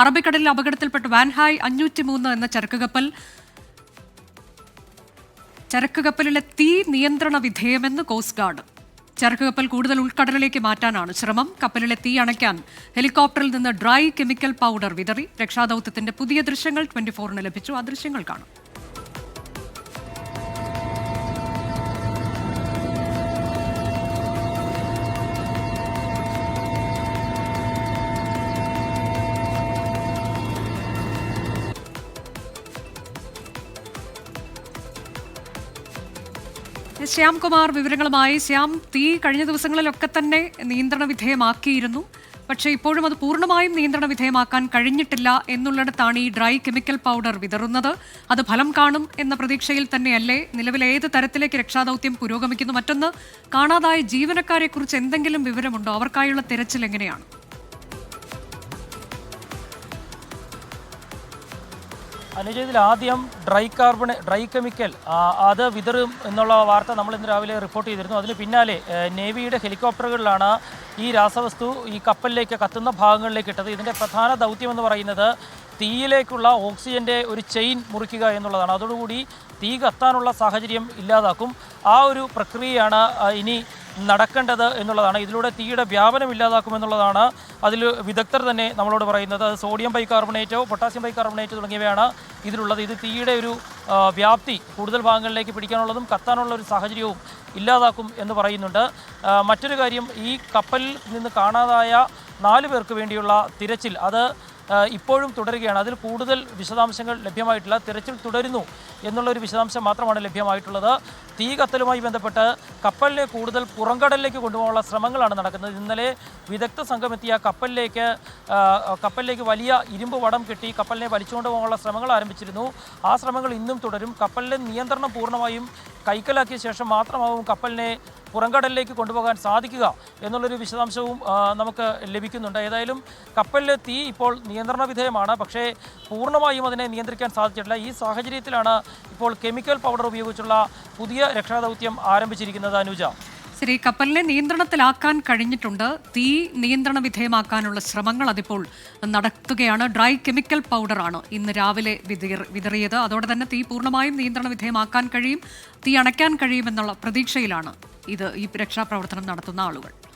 അറബിക്കടലിൽ അപകടത്തിൽപ്പെട്ട വാൻഹായ് അഞ്ഞൂറ്റി മൂന്ന് എന്ന ചരക്ക് കപ്പൽ ചരക്ക് കപ്പലിലെ തീ നിയന്ത്രണ വിധേയമെന്ന് കോസ്റ്റ് ഗാർഡ് ചരക്ക് കപ്പൽ കൂടുതൽ ഉൾക്കടലിലേക്ക് മാറ്റാനാണ് ശ്രമം. കപ്പലിലെ തീ അണയ്ക്കാൻ ഹെലികോപ്റ്ററിൽ നിന്ന് ഡ്രൈ കെമിക്കൽ പൗഡർ വിതറി. രക്ഷാദൌത്യത്തിന്റെ പുതിയ ദൃശ്യങ്ങൾ ട്വന്റി ഫോറിന് ലഭിച്ചു. ആ ദൃശ്യങ്ങൾ കാണാം. ശ്യാം കുമാർ വിവരങ്ങളുമായി. ശ്യാം തീ കഴിഞ്ഞ ദിവസങ്ങളിലൊക്കെ തന്നെ നിയന്ത്രണ വിധേയമാക്കിയിരുന്നു. പക്ഷേ ഇപ്പോഴും അത് പൂർണമായും നിയന്ത്രണ വിധേയമാക്കാൻ കഴിഞ്ഞിട്ടില്ല എന്നുള്ളിടത്താണ് ഈ ഡ്രൈ കെമിക്കൽ പൗഡർ വിതറുന്നത്. അത് ഫലം കാണും എന്ന പ്രതീക്ഷയിൽ തന്നെയല്ലേ നിലവിൽ ഏത് തരത്തിലേക്ക് രക്ഷാദൗത്യം പുരോഗമിക്കുന്നു മറ്റൊന്ന് കാണാതായ ജീവനക്കാരെക്കുറിച്ച് എന്തെങ്കിലും വിവരമുണ്ടോ? അവർക്കായുള്ള തിരച്ചിൽ എങ്ങനെയാണ്? അനുജ ഇതിൽ ആദ്യം ഡ്രൈ കാർബൺ ഡ്രൈ കെമിക്കൽ അത് വിതറും എന്നുള്ള വാർത്ത നമ്മൾ ഇന്ന് രാവിലെ റിപ്പോർട്ട് ചെയ്തിരുന്നു. അതിന് പിന്നാലെ നേവിയുടെ ഹെലികോപ്റ്ററുകളിലാണ് ഈ രാസവസ്തു ഈ കപ്പലിലേക്ക് കത്തുന്ന ഭാഗങ്ങളിലേക്ക് ഇട്ടത്. ഇതിന്റെ പ്രധാന ദൗത്യം എന്ന് പറയുന്നത് തീയിലേക്കുള്ള ഓക്സിജന്റെ ഒരു ചെയിൻ മുറിക്കുക എന്നുള്ളതാണ്. അതോടുകൂടി തീ കത്താനുള്ള സാഹചര്യം ഇല്ലാതാക്കും. ആ ഒരു പ്രക്രിയയാണ് ഇനി നടക്കേണ്ടത് എന്നുള്ളതാണ്. ഇതിലൂടെ തീയുടെ വ്യാപനം ഇല്ലാതാക്കുമെന്നുള്ളതാണ് അതിൽ വിദഗ്ധർ തന്നെ നമ്മളോട് പറയുന്നത്. അത് സോഡിയം ബൈകാർബണേറ്റോ പൊട്ടാസ്യം ബൈകാർബണേറ്റോ തുടങ്ങിയവയാണ് ഇതിലുള്ളത്. ഇത് തീയുടെ ഒരു വ്യാപ്തി കൂടുതൽ ഭാഗങ്ങളിലേക്ക് പിടിക്കാനുള്ളതും കത്താനുള്ള ഒരു സാഹചര്യവും ഇല്ലാതാക്കും എന്ന് പറയുന്നുണ്ട്. മറ്റൊരു കാര്യം ഈ കപ്പലിൽ നിന്ന് കാണാതായ നാല് പേർക്ക് വേണ്ടിയുള്ള തിരച്ചിൽ. അത് ഇപ്പോഴും തുടരുകയാണ്. അതിൽ കൂടുതൽ വിശദാംശങ്ങൾ ലഭ്യമായിട്ടില്ല. തിരച്ചിൽ തുടരുന്നു എന്നുള്ള ഒരു വിശദാംശം മാത്രമാണ് ലഭ്യമായിട്ടുള്ളത്. തീ കത്തലുമായി ബന്ധപ്പെട്ട് കപ്പലിനെ കൂടുതൽ പുറംകടലിലേക്ക് കൊണ്ടുപോകാനുള്ള ശ്രമങ്ങളാണ് നടക്കുന്നത്. ഇന്നലെ വിദഗ്ധ സംഘം എത്തിയ കപ്പലിലേക്ക് കപ്പലിലേക്ക് വലിയ ഇരുമ്പ് വടം കെട്ടി കപ്പലിനെ വലിച്ചുകൊണ്ട് പോകാനുള്ള ശ്രമങ്ങൾ ആരംഭിച്ചിരുന്നു. ആ ശ്രമങ്ങൾ ഇന്നും തുടരും. കപ്പലിലെ നിയന്ത്രണം പൂർണമായും കൈക്കലാക്കിയ ശേഷം മാത്രമാവും കപ്പലിനെ പുറംകടലിലേക്ക് കൊണ്ടുപോകാൻ സാധിക്കുക എന്നുള്ളൊരു വിശദാംശവും നമുക്ക് ലഭിക്കുന്നുണ്ട്. ഏതായാലും കപ്പലിലെ തീ ഇപ്പോൾ നിയന്ത്രണ വിധേയമാണ്. പക്ഷേ പൂർണമായും അതിനെ നിയന്ത്രിക്കാൻ സാധിച്ചിട്ടില്ല. ഈ സാഹചര്യത്തിലാണ് ഇപ്പോൾ കെമിക്കൽ പൗഡർ ഉപയോഗിച്ചുള്ള പുതിയ രക്ഷാദൗത്യം ആരംഭിച്ചിരിക്കുന്നത് അനുജ. ശരി കപ്പലിനെ നിയന്ത്രണത്തിലാക്കാൻ കഴിഞ്ഞിട്ടുണ്ട്. തീ നിയന്ത്രണ വിധേയമാക്കാനുള്ള ശ്രമങ്ങൾ അതിപ്പോൾ നടത്തുകയാണ്. ഡ്രൈ കെമിക്കൽ പൗഡറാണ് ഇന്ന് രാവിലെ വിതറി- വിതറിയത്. അതോടെ തന്നെ തീ പൂർണമായും നിയന്ത്രണ വിധേയമാക്കാൻ കഴിയും. തീ അണയ്ക്കാൻ കഴിയുമെന്നുള്ള പ്രതീക്ഷയിലാണ് ഇത് ഈ രക്ഷാപ്രവർത്തനം നടത്തുന്ന ആളുകൾ.